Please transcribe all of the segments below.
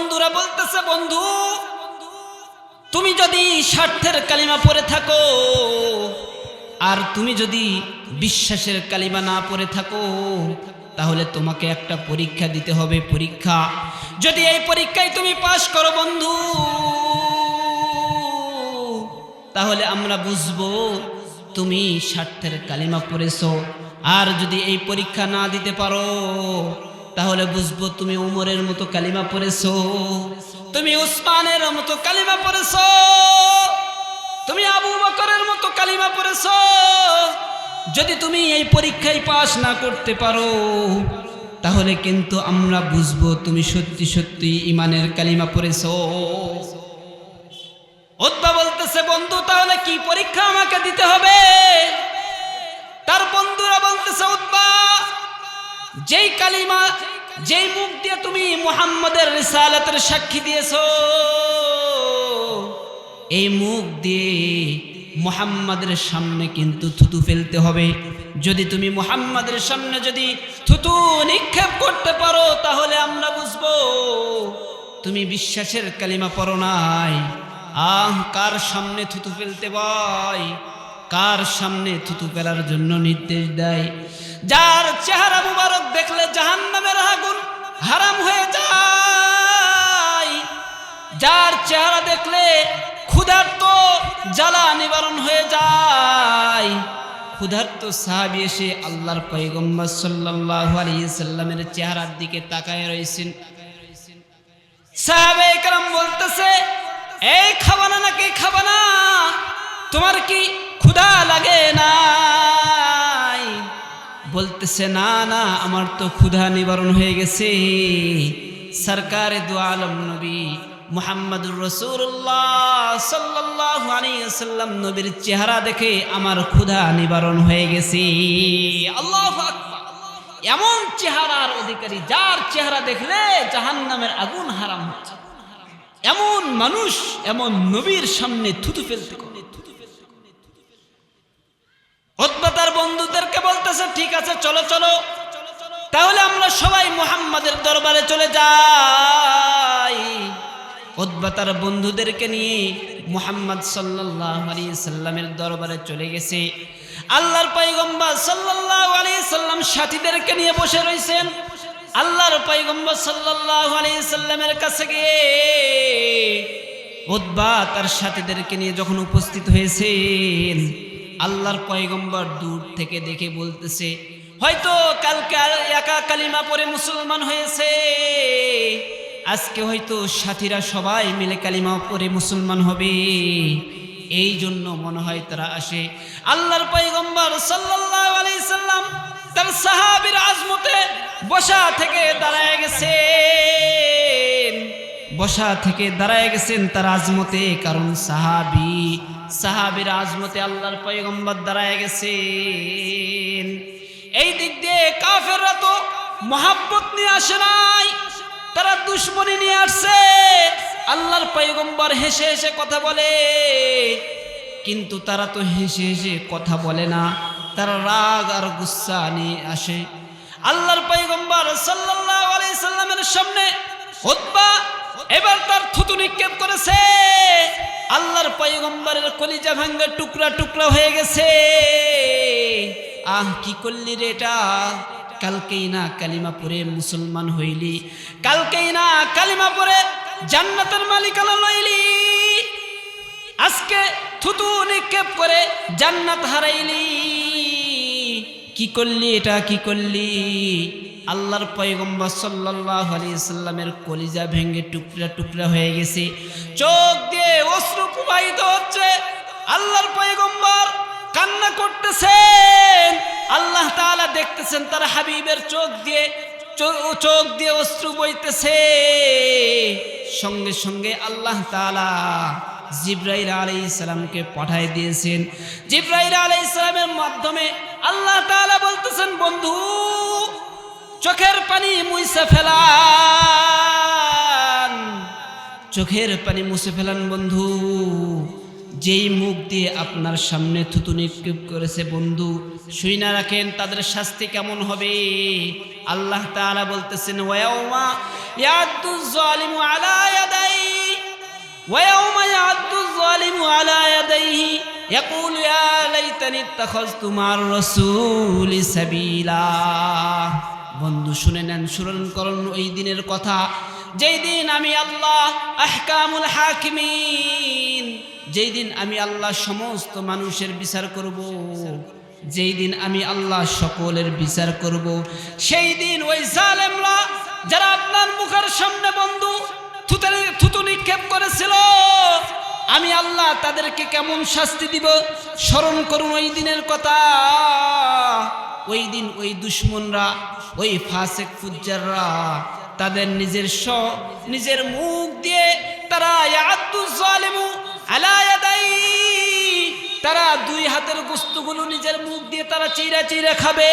বন্ধুরা বলতেছে, বন্ধু, তুমি যদি স্বার্থের কালিমা পড়ে থাকো আর তুমি যদি বিশ্বাসের কালিমা না পড়ে থাকো, তাহলে তোমাকে একটা পরীক্ষা দিতে হবে, পরীক্ষা। যদি এই পরীক্ষায় তুমি পাশ করো, বন্ধু, তাহলে আমরা বুঝব তুমি স্বার্থের কালিমা পড়েছো। আর যদি এই পরীক্ষা না দিতে পারো তাহলে বুঝব তুমি উমরের মতো কালিমা পড়েছো। তুমি উসমানের মতো কালিমা পড়েছ। তুমি আবু বকরের মতো কালিমা পড়েছো। যদি তুমি এই পরীক্ষায় পাশ না করতে পারো, তাহলে কিন্তু আমরা বুঝব তুমি সত্যি সত্যি ইমানের কালিমা পড়েছো। উদ্বা বলতেছে, বন্ধু, তাহলে কি পরীক্ষা আমাকে দিতে হবে? তার বন্ধুরা বলতেছে উদ্বা যেই কালিমা, যেই মুখ দিয়ে তুমি মুহাম্মদের রিসালাতের সাক্ষী দিয়েছ, এই মুখ দিয়ে মুহাম্মাদের সামনে কিন্তু থুতু ফেলতে হবে। যদি তুমি মুহাম্মাদের সামনে যদি থুতু নিক্ষেপ করতে পারো, তাহলে আমরা বুঝব তুমি বিশ্বাসের কালিমা পড়ো নাই। আহ, কার সামনে থুতু ফেলতে ভাই? কার সামনে থুতু ফেলার জন্য নির্দেশ দেয়? যার চেহারা মুবারক দেখলে জাহান্নামের আগুন হারাম হয়ে যায়। যার চেহারা দেখলে ক্ষুধার্ত জ্বালা নিবারণ হয়ে যায়। ক্ষুধার্ত সাহাবি এসে আল্লাহর পয়গম্বর সাল্লাল্লাহু আলাইহি সাল্লামের চেহারার দিকে তাকায় রয়েছেন সাহাবে একরাম বলতেছে, এই খাবানা নাকি খাবানা? তোমার কি ক্ষুধা লাগে না? বলতেছে, না না, আমার তো ক্ষুধা নিবারণ হয়ে গেছে। সরকারে দু আলম নবী মুহাম্মদুর রসুল্লাহ সাল্লাহ আলিয়াল্লাম নবীর চেহারা দেখে আমার ক্ষুধা নিবারণ হয়ে গেছে। আল্লাহ এমন চেহারার অধিকারী যার চেহারা দেখলে জাহান্নামের আগুন হারাম হচ্ছে। এমন মানুষ, এমন নবীর সামনে থুতু ফেলতে করে উতবা তার বন্ধুদেরকে বলতেছে, ঠিক আছে, চলো চলো। তাহলে আমরা সবাই মুহাম্মাদের দরবারে চলে যাই। তার বন্ধুদেরকে নিয়ে মুহাম্মদ সাল্লাল্লাহু আলাইহি সাল্লামের দরবারে চলে গেছে। আল্লাহর পয়গম্বর সাল্লাল্লাহু আলাইহি সাল্লাম সাথীদেরকে নিয়ে বসে রয়েছেন আল্লাহর পয়গম্বর সাল্লাল্লাহু আলাইহি সাল্লামের কাছে গিয়ে উতবা তার সাথীদেরকে নিয়ে যখন উপস্থিত হয়েছেন আল্লাহর পয়গম্বর দূর থেকে দেখে বলতেছে, হয়তো কালকে একা কালিমা পরে মুসলমান হয়েছে। আজকে হয়তো সাথীরা সবাই মিলে কালিমা পরে মুসলমান হবে। এই জন্য মনে হয় তারা আসে। আল্লাহর পয়গম্বর সাল্লাম তার সাহাবীর আজমতে বসা থেকে দাঁড়ায় গেছে বসা থেকে দাঁড়ায় গেছেন তার আজমতে, কারণ সাহাবি সাহাবির আজমতে আল্লাহর পয়গম্বর দাঁড়ায় গেছেন। এই দিক দিয়ে কাফেররা তো মহাব্বত নিয়ে আসে নাই, তারা দুশ্মনী নিয়ে আসছে। আল্লাহর পয়গম্বর হেসে হেসে কথা বলে, কিন্তু তারা তো হেসে হেসে কথা বলে না, তারা রাগ আর গুসা নিয়ে আসে। আল্লাহর পয়গম্বর সাল্লাল্লাহু আলাইহি সাল্লামের সামনে উতবা এবার তার থুতু নিক্ষেপ করেছে। আল্লাহর পয়গম্বরের কলিজা ভাঙ্গে টুকরা টুকরা হয়ে গেছে। আহ, কি করলি রে এটা? কালকেই না কালিমা পরে মুসলমান হইলি। কালকেই না কালিমা পরে জান্নাতের মালিকানা লইলি। আজকে থুতু নিক্ষেপ করে জান্নাত হারাইলি। কি করলি এটা? কি করলি? আল্লাহর পয়গম্বর সাল্লাল্লাহু আলাইহি সাল্লামের কলিজা ভেঙে টুকরা টুকরা হয়ে গেছে। চোখ দিয়ে অশ্রু প্রবাহিত হচ্ছে। আল্লাহর পয়গম্বর কান্না করতেছেন। আল্লাহ তাআলা দেখতেছেন তার হাবিবের চোখ দিয়ে চোখ দিয়ে অশ্রু বইতেছে। সঙ্গে সঙ্গে আল্লাহ তাআলা জিব্রাইল আলাইহিস সালামকে পাঠায় দিয়েছেন। জিব্রাইল আলাইহিস সালামের মাধ্যমে আল্লাহ তাআলা বলতেছেন, বন্ধু চোখের পানি মুছে ফেলান। চোখের পানি মুছে ফেলান, বন্ধু। যেই মুখ দিয়ে আপনার সামনে থুতু নিক্ষেপ করেছে, বন্ধু শুই না রাখেন, তাদের শাস্তি কেমন হবে? আল্লাহ তাআলা বলতেছেন ওয়াউমা ইয়াদু যালিমু আলা ইয়াদাই ওয়াউমা ইয়াদু যালিমু আলা ইয়াদাইহি ইয়াকুলু ইয়া লাইতানি ইত্তাখাযতু মার রাসূলি সাবিলা। বন্ধু, শুনে নেন, স্মরণ করুন ওই দিনের কথা। যেই দিন আমি আল্লাহ আহকামুল হাকিমিন, যেই দিন আমি আল্লাহ সমস্ত মানুষের বিচার করব, যেই দিন আমি আল্লাহ সকলের বিচার করব, সেই দিন ওই জালেমরা যারা আপনার মুখের সামনে বন্ধু, থুতু থুতু নিক্ষেপ করেছিল, আমি আল্লাহ তাদেরকে কেমন শাস্তি দিব? স্মরণ করুন ওই দিনের কথা। ওই দিন ওই দুশ্মনরা, ওই ফাসেক ফুজ্জাররা তাদের নিজের স, নিজের মুখ দিয়ে তারা তারা দুই হাতের গোস্তগুলো নিজের মুখ দিয়ে তারা চিরা চিরা খাবে।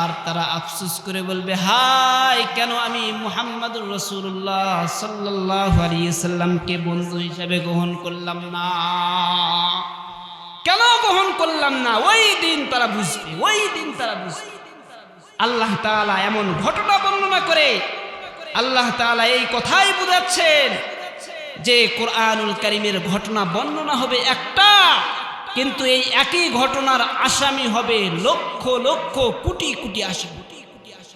আর তারা আফসোস করে বলবে, হাই, কেন আমি মুহাম্মদুর রাসূলুল্লাহ সাল্লাল্লাহু আলাইহি বন্ধু হিসেবে গ্রহণ করলাম না। কেন গ্রহণ করলাম না? ওই দিন তারা বুঝবে, ওই দিন তারা বুঝবে। আল্লাহ তাআলা এমন ঘটনা বর্ণনা করে, আল্লাহ তাআলা এই কথাই বুঝাচ্ছেন যে কোরআনুল কারিমের ঘটনা, বর্ণনা হবে একটা। কিন্তু এই একই ঘটনার আসামি হবে লক্ষ লক্ষ, কোটি কোটি আসামি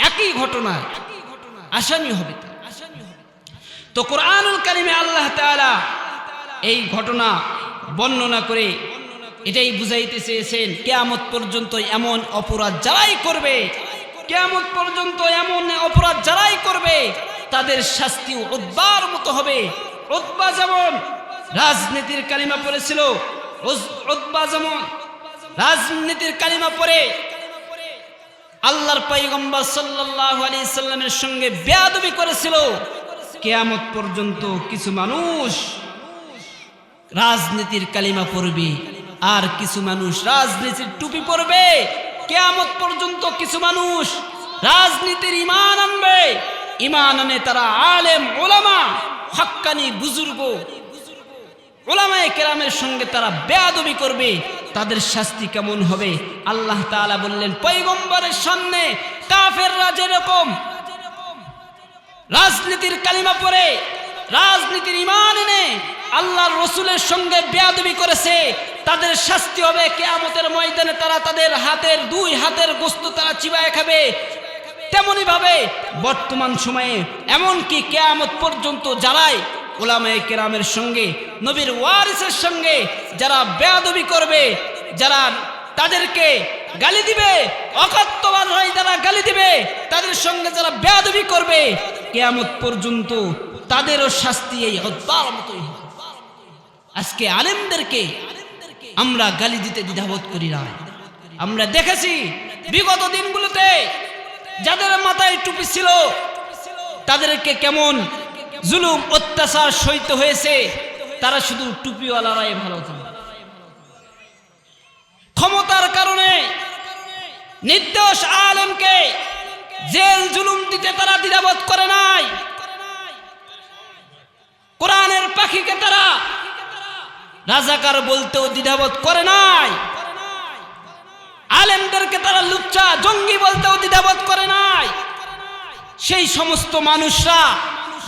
একই ঘটনার আসামি হবে। তো কোরআনুল কারিমে আল্লাহ তালা এই ঘটনা বর্ণনা করে এটাই বুঝাইতে চেয়েছেন, কেয়ামত পর্যন্ত এমন অপরাধ যারাই করবে, কেয়ামত পর্যন্ত এমন অপরাধ যারাই করবে, তাদের শাস্তি উদ্বার মতো হবে উদ্বা যেমন রাজনীতির কালিমা পড়েছিল রাজনীতির কালিমা পড়ে আল্লাহর পাইগম্বর সাল্লাল্লাহু আলাইহি সাল্লামের সঙ্গে বেয়াদবি করেছিল, কেয়ামত পর্যন্ত কিছু মানুষ রাজনীতির কালিমা পড়বে আর কিছু মানুষ রাজনীতির টুপি পরবে, কেয়ামত পর্যন্ত কিছু মানুষ রাজনীতির ইমান আনবে। ইমান আনে তারা আলেম ওলামা হক্কানি, বুজুর্গ ওলামায়ে কেরামের সঙ্গে তারা বেয়াদবি করবে, তাদের শাস্তি কেমন হবে? আল্লাহ তাআলা বললেন পৈগম্বরের সামনে কাফেররা যেরকম রাজনীতির কালিমা পরে রাজনীতির ইমান এনে আল্লাহর রসুলের সঙ্গে বেয়াদবি করেছে, তাদের শাস্তি হবে কেয়ামতের ময়দানে তারা তাদের হাতের দুই হাতের গোস্ত তারা চিবায় খাবে। তেমনি ভাবে বর্তমান সময়ে এমনকি কেয়ামত পর্যন্ত যারাই ওলামায়ে কেরামের সঙ্গে, নবীর ওয়ারিসের সঙ্গে যারা বেয়াদবি করবে, যারা তাদেরকে গালি দিবে অকত্তবাদ হয় যারা গালি দিবে, তাদের সঙ্গে যারা বেয়াদবি করবে, কেয়ামত পর্যন্ত তাদেরও শাস্তি এই হত্যার মতোই। আজকে আলেমদেরকে আমরা গালি দিতে দ্বিধাবোধ করি না আমরা দেখেছি বিগত দিনগুলোতে যাদের মাথায় টুপি ছিল, তাদেরকে কেমন জুলুম, অত্যাচার সইতে হয়েছে, তারা শুধু টুপিওয়ালারাই ভালো ছিল ক্ষমতার কারণে নির্দোষ আলেমকে জেল জুলুম দিতে তারা দ্বিধাবোধ করে নাই। কোরআনের পাখিকে তারা রাজাকার বলতেও দ্বিধাবোধ করে নাই। আলেমদেরকে তারা লুচ্চা, জঙ্গি বলতেও দ্বিধাবোধ করে নাই। সেই সমস্ত মানুষরা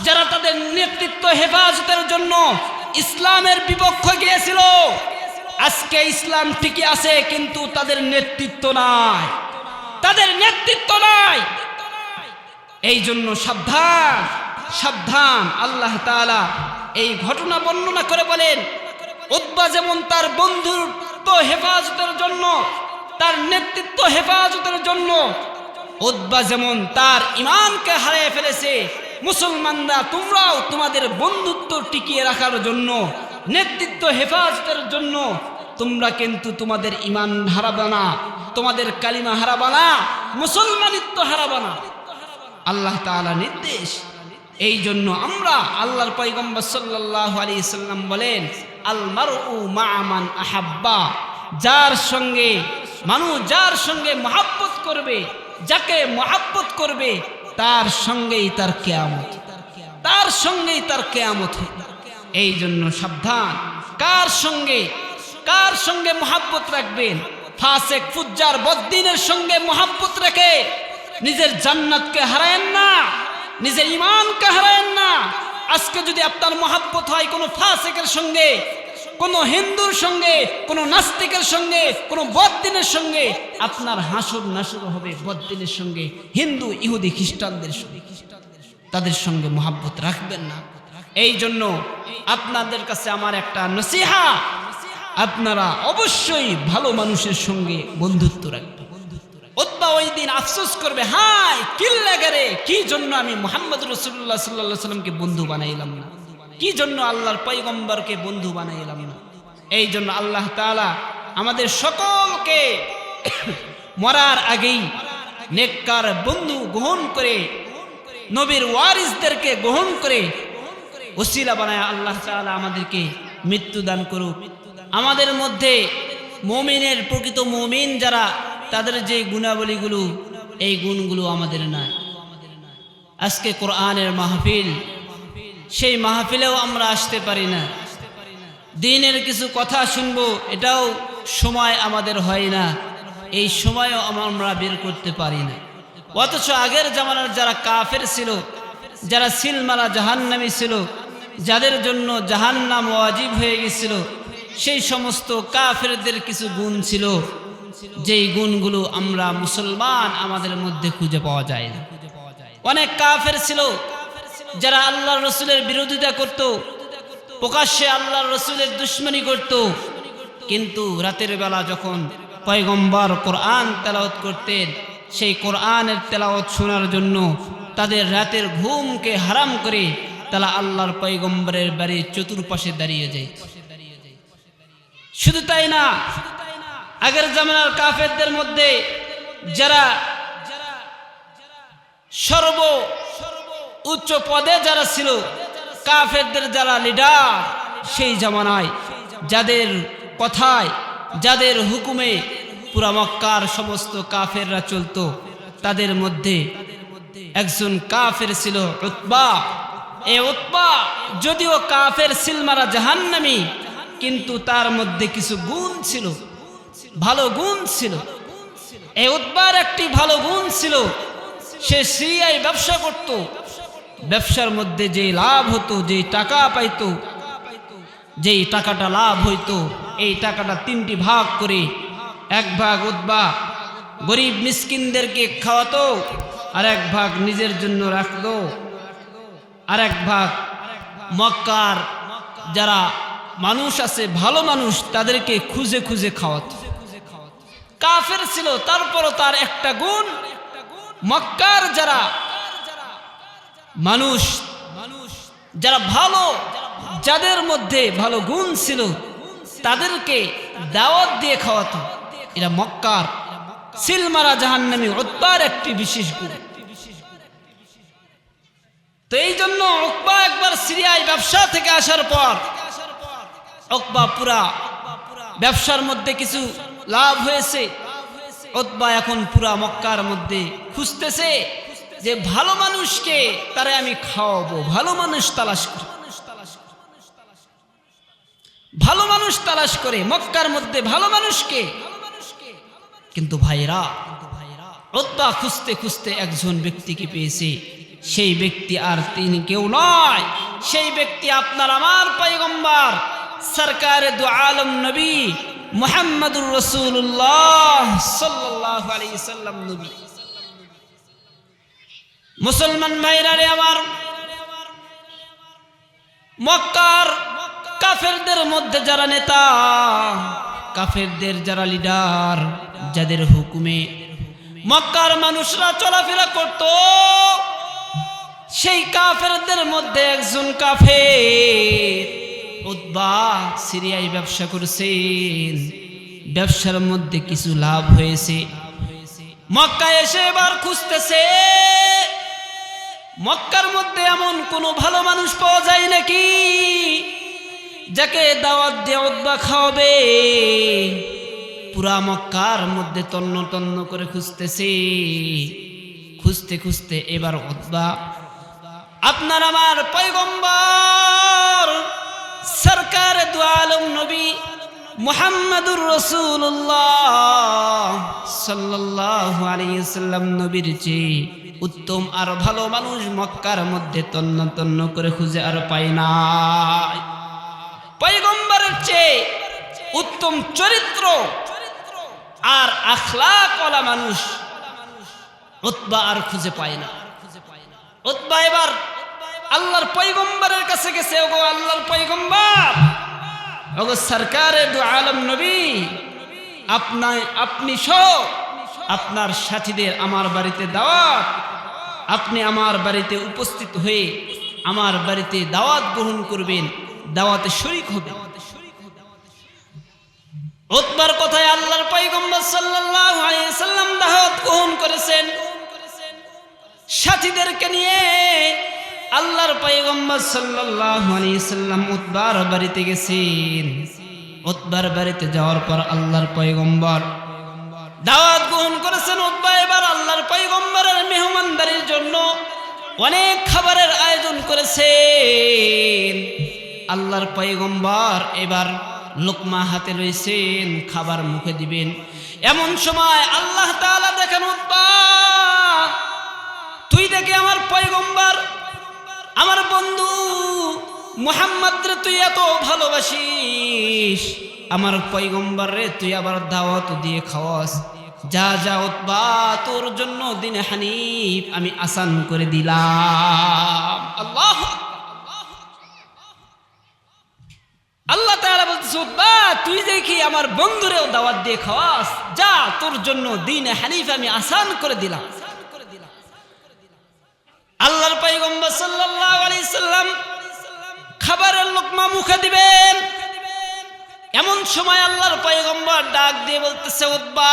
যারা তাদের নেতৃত্ব হেফাজতের জন্য ইসলামের বিপক্ষ গিয়েছিল, আজকে ইসলাম ঠিকই আছে, কিন্তু তাদের নেতৃত্ব নাই। তাদের নেতৃত্ব নাই। এই জন্য সাবধান সাবধান, আল্লাহ তাআলা এই ঘটনা বর্ণনা করে বলেন উদ্বা যেমন তার বন্ধুর তো হেফাজতের জন্য, তার নেতৃত্ব হেফাজতের জন্য উদ্বা যেমন তার ইমানকে হারিয়ে ফেলেছে মুসলমানরা, তোমরাও তোমাদের বন্ধুত্ব টিকিয়ে রাখার জন্য, নেতৃত্ব, হেফাজতের জন্য, তোমরা কিন্তু তোমাদের ইমান হারাবা না, তোমাদের কালিমা হারাবা না, মুসলমানিত্ব হারাবা না। আল্লাহ তাআলা নির্দেশ। এই জন্য আমরা আল্লাহর পয়গম্বর সাল্লাল্লাহু আলাইহি সাল্লাম বলেন আল মারউ মা'মান আহাব্বা, যার সঙ্গে মানুষ, যার সঙ্গে মহাব্বত করবে, যাকে মহাব্বত করবে তার সঙ্গেই তার কেয়ামত। তার সঙ্গেই তার কেয়ামত এই জন্য সাবধান। কার সঙ্গে? কার সঙ্গে মোহাব্বত রাখবেন? ফাসেক, ফুজ্জার, বদ্দিনের সঙ্গে মোহাব্বত রেখে নিজের জান্নাতকে হারায়েন না, নিজের ইমানকে হারায়েন না। আজকে যদি আপনার মহাব্বত হয় কোনো ফাসেকের সঙ্গে কোনো হিন্দুর সঙ্গে, কোনো নাস্তিকের সঙ্গে, কোনো বদ্দিনের সঙ্গে আপনার হাসুর নাসুর হবে বদ্দিনের সঙ্গে, হিন্দু, ইহুদি, খ্রিস্টানদের সঙ্গে। তাদের সঙ্গে মহাব্বত রাখবেন না। এই জন্য আপনাদের কাছে আমার একটা নসিহা, আপনারা অবশ্যই ভালো মানুষের সঙ্গে বন্ধুত্ব রাখবেন। ওত্বা ওই দিন আফসোস করবে হাই কিল্লা কি জন্য আমি মোহাম্মদ রসুল্লাহ সাল্লাহ সাল্লামকে বন্ধু বানাইলাম না? কি জন্য আল্লাহর পৈগম্বরকে বন্ধু বানাইলাম না? এই জন্য আল্লাহ তাআলা আমাদের সকলকে মরার আগেই নেককার বন্ধু গ্রহণ করে, নবীর ওয়ারিসদেরকে গ্রহণ করে ওসিলা বানায় আল্লাহ তাআলা আমাদেরকে মৃত্যু দান করুক। আমাদের মধ্যে মমিনের প্রকৃত মমিন যারা, তাদের যে গুণাবলীগুলো, এই গুণগুলো আমাদের নাই। আজকে কোরআনের মাহফিল সেই মাহফিলেও আমরা আসতে পারি না। দিনের কিছু কথা শুনব, এটাও সময় আমাদের হয় না। এই সময়ও আমরা বের করতে পারি না। অথচ আগের জামানার যারা কাফের ছিল, যারা সিলমারা জাহান্নামি ছিল, যাদের জন্য জাহান্নাম ওয়াজিব হয়ে গেছিল, সেই সমস্ত কাফেরদের কিছু গুণ ছিল। যেই গুণগুলো আমরা মুসলমান আমাদের মধ্যে খুঁজে পাওয়া যায় না। অনেক কাফের ছিল যারা আল্লাহ রসুলের বিরোধিতা করত, প্রকাশ্যে আল্লাহ রসুলের দুশ্মনী করত, কিন্তু রাতের বেলা যখন পয়গম্বর কোরআন তেলাওত করতেন, সেই কোরআনের তেলাওত শোনার জন্য তাদের রাতের ঘুমকে হারাম করে তারা আল্লাহর পয়গম্বরের বাড়ির চতুর্পাশে দাঁড়িয়ে যায়। শুধু তাই না, আগের জামানার কাফেরদের মধ্যে যারা সর্ব উচ্চ পদে যারা ছিল, কাফেরদের যারা লিডার সেই জামানায় যাদের কথায়, যাদের হুকুমে পুরা মক্কার সমস্ত কাফেররা চলতো, তাদের মধ্যে একজন কাফের ছিল উতবা। এ উতবা যদিও কাফের সিলমারা জাহান্নামী, কিন্তু তার মধ্যে কিছু গুণ ছিল, ভালো গুণ ছিল। এ উদ্বার একটি ভালো গুণ ছিল, সে সিরিয়ায় ব্যবসা করত ব্যবসার মধ্যে যে লাভ হতো যে টাকা পাইতো, যেই টাকাটা লাভ হইতো, এই টাকাটা তিনটি ভাগ করে এক ভাগ উদ্বা গরিব মিসকিনদেরকে খাওয়াতো, আর এক ভাগ নিজের জন্য রাখতো। আর এক ভাগ মক্কার যারা মানুষ আছে, ভালো মানুষ, তাদেরকে খুঁজে খুঁজে খাওয়াত। কাফের ছিল, তারপরও তার একটা গুণ, মক্কার যারা মানুষ মানুষ যারা ভালো, যাদের মধ্যে ভালো গুণ ছিল, তাদেরকে দাওয়াত দিয়ে খাওয়াতো। এরা মক্কার। সিলমারা জাহান্নামী উত্তার একটি বিশেষ গুণ। তো এই জন্য ওকবা একবার সিরিয়ায় ব্যবসা থেকে আসার পর ওকবা পুরা ব্যবসার মধ্যে কিছু লাভ হয়েছে। ওতবা এখন পুরা মক্কার মধ্যে খুঁজতেছে। যে ভালো মানুষকে তারে আমি খাওয়াবো, ভালো মানুষ তালাশ করে। ভালো মানুষ তালাশ করে মক্কার মধ্যে ভালো মানুষকে। কিন্তু ভাইরা ওতবা খুঁজতে খুঁজতে একজন ব্যক্তিকে পেয়েছে। সেই ব্যক্তি আর তিনি কেউ নয়। সেই ব্যক্তি আপনার আমার পয়গম্বর, সরকার দু আলম নবী, মোহাম্মদুর রসুল্লাহ সাল্লাহ আলী সাল্লাম নবী। মুসলমান ভাইরা রে আমার, মক্কার কাফেরদের মধ্যে যারা নেতা, কাফেরদের যারা লিডার, যাদের হুকুমে মক্কার মানুষরা চলাফেরা করত, সেই কাফেরদের মধ্যে একজন কাফের উদ্বা সিরিয়ায় ব্যবসা করছেন ব্যবসার মধ্যে কিছু লাভ হয়েছে। মক্কা এসে এবার খুঁজতেছে। মক্কার মধ্যে এমন কোনো ভালো মানুষ পাওয়া যায় নাকি? যাকে দাওয়াত দিয়ে উদ্বা খাওয়াবে। পুরা মক্কার মধ্যে তন্ন তন্ন করে খুঁজতেছে। খুঁজতে খুঁজতে এবার উদ্বা আপনার আমার পৈগম্বর সরকার দু আলম নবী মোহাম্মদুর রসুল্লাহ সাল্লাল্লাহু আলাইহি সাল্লাম নবীর চেয়ে উত্তম আর ভালো মানুষ মক্কার মধ্যে তন্ন তন্ন করে খুঁজে আর পায় না। চেয়ে উত্তম চরিত্র আর আখলাকওয়ালা মানুষ উতবা আর খুঁজে পায় না। উতবা এবার আল্লাহর পয়গম্বরের কাছে গেছে, ওগো আল্লাহর পয়গম্বর! ওগো সরকারে দু আলম নবী, আপনার আপনি সব আপনার সাথীদের আমার বাড়িতে দাওয়াত। আপনি আমার বাড়িতে উপস্থিত হয়ে আমার বাড়িতে দাওয়াত গ্রহণ করবেন, দাওয়াতে শরিক হবে উতবার কথায় আল্লাহর পয়গম্বর সাল্লাল্লাহু আলাইহি সাল্লাম দাওয়াত গ্রহণ করেছেন। সাথীদেরকে নিয়ে আল্লাহর পয়গম্বর সাল্লাল্লাহু আলাইহি সাল্লাম উতবার বাড়িতে গেছেন। উতবার বাড়িতে যাওয়ার পর আল্লাহর পয়গম্বর দাওয়াত গ্রহণ করেছেন উতবা এবার আল্লাহর পয়গম্বরের মেহমানদারির জন্য অনেক খাবারের আয়োজন করেছেন। আল্লাহর পয়গম্বর এবার লোকমা হাতে রয়েছেন খাবার মুখে দিবেন। এমন সময় আল্লাহ তাআলা দেখেন উতবা তুই দেখে আমার পয়গম্বর, আমার বন্ধু মোহাম্মদ তুই এত ভালোবাসিস। আমার পয়গম্বর রে তুই আবার দাওয়াত দিয়ে খাওয়াস। যা যা উৎবা তোর জন্য দিন হানিফ আমি আসান করে দিলাম। আল্লাহ আল্লাহ তাআলা বলছে উৎবা তুই দেখি আমার বন্ধুরেও দাওয়াত দিয়ে খাওয়াস। যা, তোর জন্য দিন হানিফ আমি আসান করে দিলাম। আল্লাহর পয়গম্বর সাল্লাল্লাহু আলাইহি সাল্লাম খাবারের লোকমা মুখে দিবেন। এমন সময় আল্লাহর পয়গম্বর ডাক দিয়ে বলতেছে উদ্বা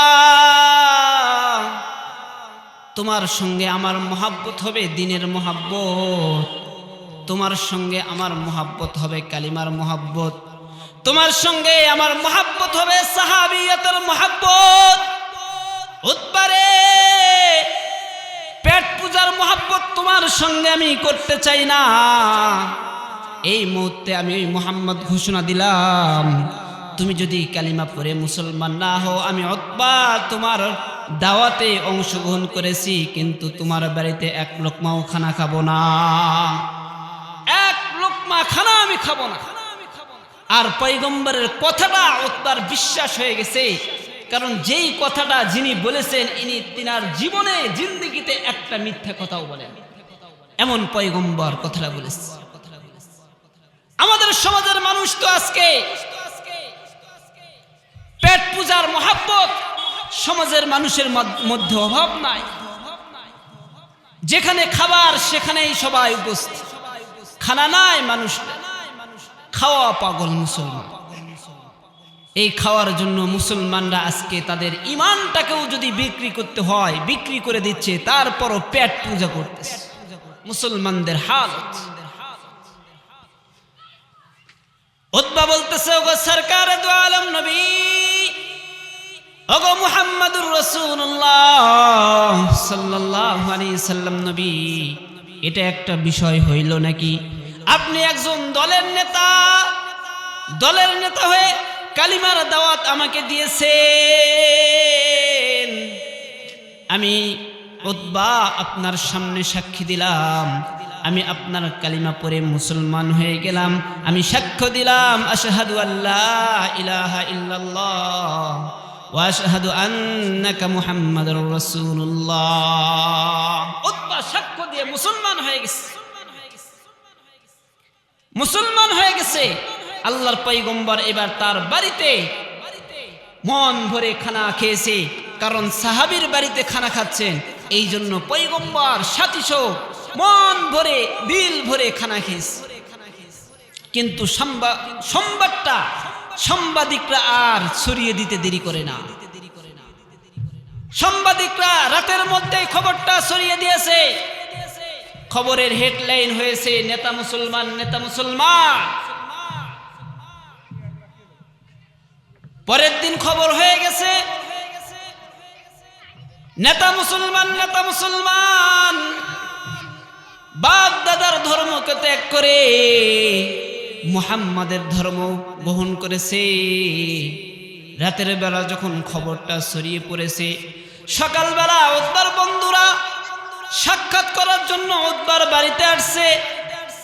তোমার সঙ্গে আমার মহাব্বত হবে দিনের মহাব্বত। তোমার সঙ্গে আমার মহাব্বত হবে কালিমার মহাব্বত। তোমার সঙ্গে আমার মহাব্বত হবে সাহাবিয়তের মহাব্বত। উদ্বারে পেট পূজার মহাব্বত তোমার সঙ্গে আমি করতে চাই না। এই মুহূর্তে আমি ওই মোহাম্মদ ঘোষণা দিলাম। তুমি যদি কালিমা পড়ে মুসলমান না হও, আমি অতবা তোমার দাওয়াতে অংশগ্রহণ করেছি, কিন্তু তোমার বাড়িতে এক লোকমাও খানা খাব না। এক লোকমা খানা আমি খাব না। আর পৈগম্বরের কথাটা অতবার বিশ্বাস হয়ে গেছে, কারণ যেই কথাটা যিনি বলেছেন, ইনি তিনার জীবনে জিন্দগিতে একটা মিথ্যা কথাও বলেন। এমন পয়গম্বর কথাটা বলেছে। আমাদের সমাজের মানুষ তো আজকে পেট পূজার মহাব্বত সমাজের মানুষের মধ্যে অভাব নাই। যেখানে খাবার, সেখানেই সবাই উপস্থিত। খানা নাই মানুষ, খাওয়া পাগল মুসলমান। এই খাওয়ার জন্য মুসলমানরা আজকে তাদের ইমানটাকেও যদি বিক্রি করতে হয়, বিক্রি করে দিচ্ছে, তারপরও পেট পূজা করতেছে। মুসলমানদের হালত। উদ্বা বলতেছে, ওগো সরকার দু আলম নবী, ওগো মুহাম্মাদুর আলাইহি সাল্লাম নবী। এটা একটা বিষয় হইল নাকি? আপনি একজন দলের নেতা দলের নেতা হয়ে কালিমার দাওয়াত আমাকে দিয়েছেন। আমি উদ্বা আপনার সামনে সাক্ষী দিলাম। আমি আপনার কালিমা পরে মুসলমান হয়ে গেলাম। আমি সাক্ষ্য দিলাম, আশহাদু আল্লাহ ইলাহা ইল্লাল্লাহ ওয়া আশহাদু আন্নাকা মুহাম্মাদুর সাক্ষ্য দিয়ে মুসলমান হয়ে গেছে। মুসলমান হয়ে গেছে। আল্লাহর পৈগম্বর এবার তার বাড়িতে মন ভরে খানা খেয়েছে, কারণ সাহাবির বাড়িতে খানা খাচ্ছেন। এই জন্য পৈগম্বর সহ মন ভরে, দিল ভরে খানা খেয়েছে। কিন্তু সংবাদটা সাংবাদিকরা আর ছড়িয়ে দিতে দেরি করে না। সাংবাদিকরা রাতের মধ্যেই খবরটা ছড়িয়ে দিয়েছে। খবরের হেডলাইন হয়েছে, নেতা মুসলমান নেতা মুসলমান। পরের দিন খবর হয়ে গেছে, নেতা মুসলমান নেতা মুসলমান। বাপ দাদার ধর্মকে ত্যাগ করে মুহাম্মাদের ধর্ম গ্রহণ করেছে। রাতের বেলা যখন খবরটা ছড়িয়ে পড়েছে, সকালবেলা উদ্বার বন্ধুরা সাক্ষাৎ করার জন্য উদ্বার বাড়িতে আসছে।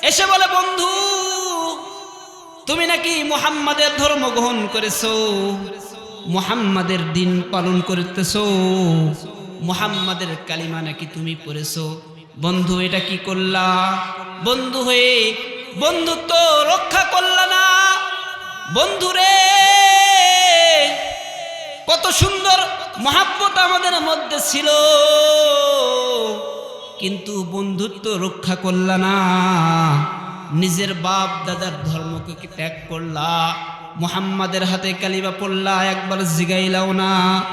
এসে বলে, বন্ধু, তুমি নাকি মুহাম্মাদের ধর্ম গ্রহণ করেছ? মুহাম্মাদের দিন পালন করতেছো? মুহাম্মাদের কালিমা নাকি তুমি পড়েছো? বন্ধু, এটা কি করলা? বন্ধু হয়ে বন্ধুত্ব রক্ষা করলা না? বন্ধুরে কত সুন্দর মহাব্বত আমাদের মধ্যে ছিল। কিন্তু বন্ধুত্ব রক্ষা করলা না। নিজের বাপ দাদার ধর্মকে কি ত্যাগ করলা? মুহাম্মাদের হাতে কালিবা পড়লা, একবার জিগাইলাও না।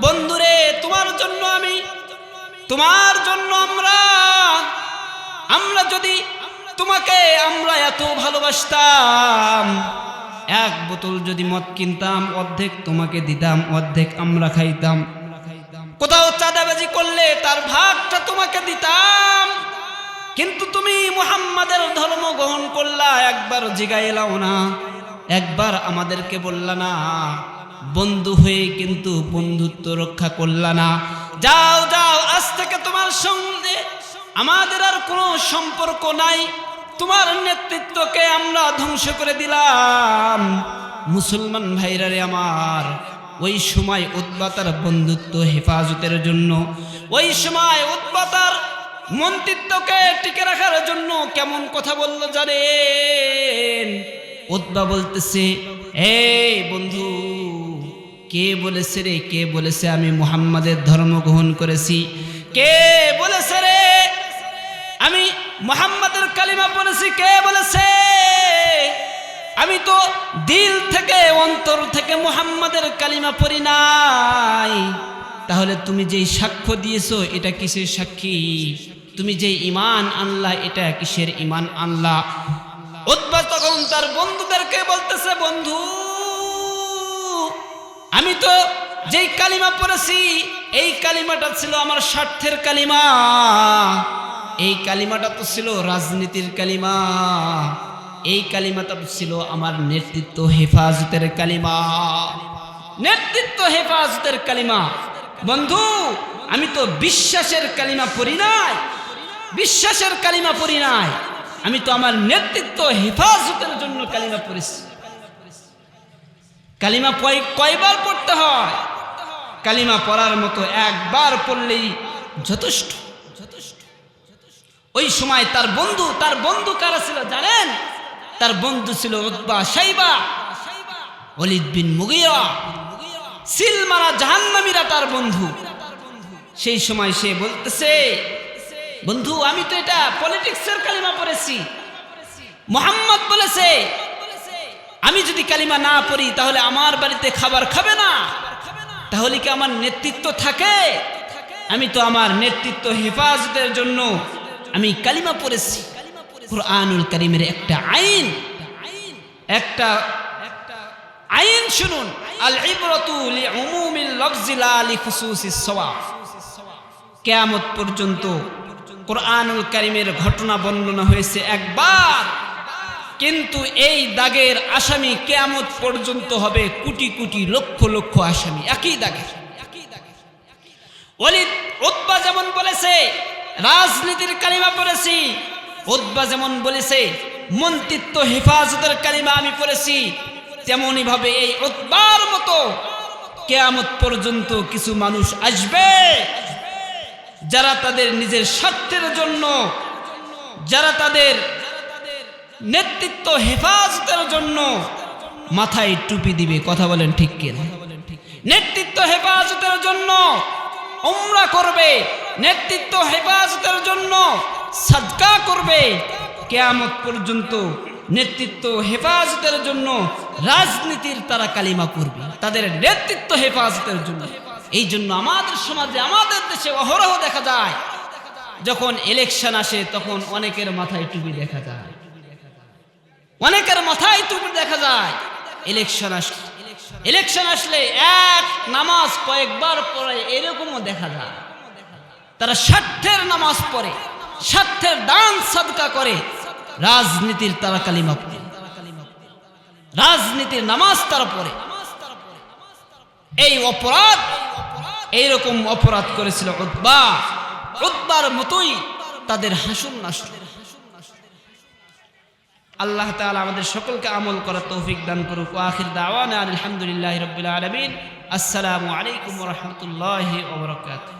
বন্ধুরে তোমার জন্য আমি তোমার জন্য আমরা আমরা যদি তোমাকে আমরা এত ভালোবাসতাম, এক বোতল যদি মদ কিনতাম, অর্ধেক তোমাকে দিতাম, অর্ধেক আমরা খাইতাম। কোথাও চাঁদাবাজি করলে তার ভাগটা তোমাকে দিতাম। কিন্তু তুমি মুহাম্মাদের ধর্ম গ্রহণ করলা, একবার জিগাইলাও না। একবার আমাদেরকে বললা না, বন্ধু হয়ে কিন্তু বন্ধুত্ব রক্ষা করলা না। যাও যাও, আজ থেকে তোমার সঙ্গে আমাদের আর কোনো সম্পর্ক নাই। তোমার নেতৃত্বকে আমরা ধ্বংস করে দিলাম। মুসলমান ভাইরা রে আমার, ওই সময় উদ্বাতার বন্ধুত্ব হেফাজতের জন্য, ওই সময় উদ্বাতার মন্ত্রিত্বকে টিকে রাখার জন্য কেমন কথা বলল জানেন? উদ্বা বলতেছে, এই বন্ধু কে বলেছে রে? কে বলেছে আমি মুহাম্মাদের ধর্ম গ্রহণ করেছি? কে বলেছে রে? আমি মোহাম্মদের কালিমা পড়েছি, কে বলেছে? আমি তো দিল থেকে, অন্তর থেকে মোহাম্মদের কালিমা পড়ি নাই। তাহলে তুমি যেই সাক্ষ্য দিয়েছ, এটা কিসের সাক্ষী? তুমি যেই ইমান আনলা, এটা কিসের ইমান আনলা? উদ্বা তখন তার বন্ধুদেরকে বলতেছে, বন্ধু আমি তো যেই কালিমা পড়েছি, এই কালিমাটা ছিল আমার স্বার্থের কালিমা। এই কালিমাটা তো ছিল রাজনীতির কালিমা। এই কালিমাটা ছিল আমার নেতৃত্ব হেফাজতের কালিমা। নেতৃত্ব হেফাজতের কালিমা। বন্ধু, আমি তো বিশ্বাসের কালিমা পড়ি নাই। বিশ্বাসের কালিমা পড়ি নাই। আমি তো আমার নেতৃত্ব হেফাজতের জন্য কালিমা পড়েছি। কালিমা কয় কয়বার পড়তে হয়? কালিমা পড়ার মতো একবার পড়লেই যথেষ্ট। ওই সময় তার বন্ধু তার বন্ধু কারা ছিল জানেন? তার বন্ধু ছিল উদ্বা সাইবা অলিদ বিন মুগিয়া সিলমারা জাহান্নামীরা তার বন্ধু। সেই সময় সে বলতেছে, বন্ধু, আমি তো এটা পলিটিক্সের কালিমা পড়েছি। মোহাম্মদ বলেছে আমি যদি কালিমা না পড়ি, তাহলে আমার বাড়িতে খাবার খাবে না। তাহলে কি আমার নেতৃত্ব থাকে? আমি তো আমার নেতৃত্ব হেফাজতের জন্য আমি কালিমা পড়েছি। কোরআনুল করিমের একটা আইন। একটা আইন শুনুন। আল ইবরাতু লিউমুমিল লফজি লা সওয়াব। কিয়ামত পর্যন্ত কোরআনুল করিমের ঘটনা বর্ণনা হয়েছে একবার। কিন্তু এই দাগের আসামি কেয়ামত পর্যন্ত হবে কোটি কোটি লক্ষ লক্ষ আসামি, একই দাগের। অলিদ উদ্বা যেমন বলেছে, রাজনীতির কালিমা পড়েছি। উদ্বা যেমন বলেছে, মন্ত্রিত্ব, হেফাজতের কালিমা আমি পড়েছি। তেমনই ভাবে এই উদ্বার মতো কেয়ামত পর্যন্ত কিছু মানুষ আসবে যারা তাদের নিজের স্বার্থের জন্য, যারা তাদের নেতৃত্ব হেফাজতের জন্য মাথায় টুপি দিবে, কথা বলেন ঠিক কিনা? নেতৃত্ব হেফাজতের জন্য উমরা করবে, নেতৃত্ব হেফাজতের জন্য সাদকা করবে। কেয়ামত পর্যন্ত নেতৃত্ব হেফাজতের জন্য রাজনীতির তারা কালিমা করবে তাদের নেতৃত্ব হেফাজতের জন্য। এই জন্য আমাদের সমাজে, আমাদের দেশে অহরহ দেখা যায়। যখন ইলেকশন আসে, তখন অনেকের মাথায় টুপি দেখা যায়। অনেকের মাথায় টুপি দেখা যায়। ইলেকশন আসলে। ইলেকশন আসলে এক নামাজ কয়েকবার পরে এরকমও দেখা যায়। তারা স্বার্থের নামাজ পড়ে স্বার্থের দান সাদকা করে, রাজনীতির তারা কালিমা পড়ে। রাজনীতির নামাজ তারা পড়ে। এই অপরাধ, এইরকম অপরাধ করেছিল উদ্বা উদ্বার মতোই তাদের হাসুন নাসুন। আল্লাহ তাআলা আমাদের সকলকে আমল করার তৌফিক দান করুক। আখির দাওয়ান আলহামদুলিল্লাহ রবিল আলমিন। আসসালামু আলাইকুম রহমতুল্লাহ ওবরকাত